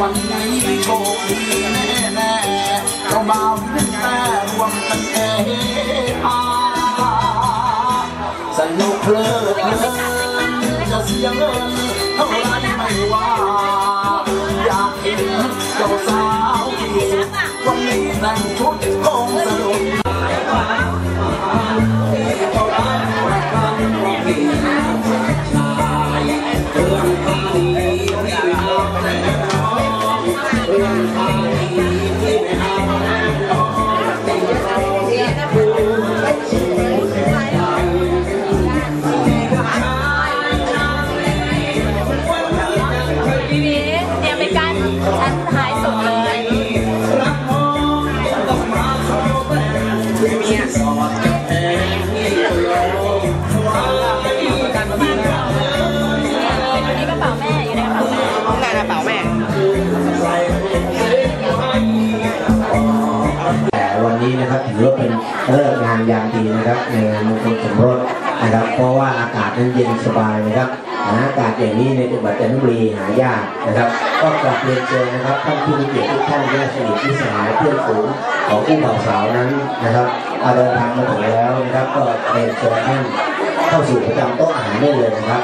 วันนี้โชคดีแน่แน่เจ้าม่าวเป็นแม่รวมกันเฮฮาสนุกเพลิดเลินจะเสียเงินเท่าไรไม่ว่าอยากเห็นเจ้าสาวที่วันนี้แต่งชุด นี้นะครับถือว่าเป็นเลิกงานยามดีนะครับ ในงานมงคลสมรสนะครับ เพราะว่าอากาศนั้นเย็นสบายนะครับอากาศอย่างนี้ในจังหวัดจันทบุรีหายากนะครับ ก็กลับเรียนเชิญนะครับท่านผู้มีเกียรติทุกท่านญาติสนิทที่สหายเพื่อนฝูงของผู้บ่าวสาวนั้นนะครับเอาเดินทางมาถึงแล้วนะครับ ก็เรียนเชิญท่านเข้าสู่ประจำโต๊ะอาหารได้เลยนะครับ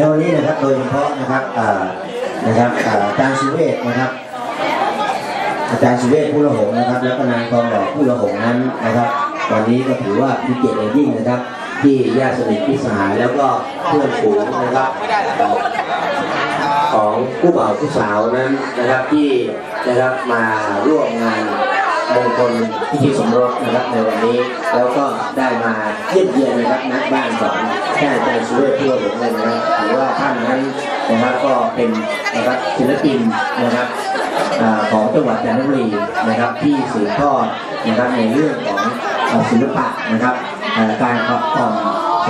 ในวันนี้นะครับโดยเฉพาะนะครับนะครับอาอาจารย์สุเวศนะครับอาจารย์สุเวศผู้ละหงนะครับ แล้วก็นางทองหล่อผู้ละหงนั้นนะครับวันนี้ก็ถือว่าพิเกียรติอย่างยิ่งนะครับ ที่ญาติสนิทพี่สหายแล้วก็เพื่อนฝูงนะครับของผู้บ่าวผู้สาวนั้นนะครับที่นะครับมาร่วมงาน มงคลพิธีสมรสนะครับในวันนี้ แล้วก็ได้มาเยี่ยมเยียนนะครับนักบ้านของท่านอาจารย์สุเวชเพื่อผมเลยนะครับถือว่าท่านนั้นนะครับก็เป็นนะครับศิลปินนะครับของจังหวัดจันทบุรีนะครับที่สืบทอดนะครับในเรื่องของศิลปะนะครับการขับกอมเส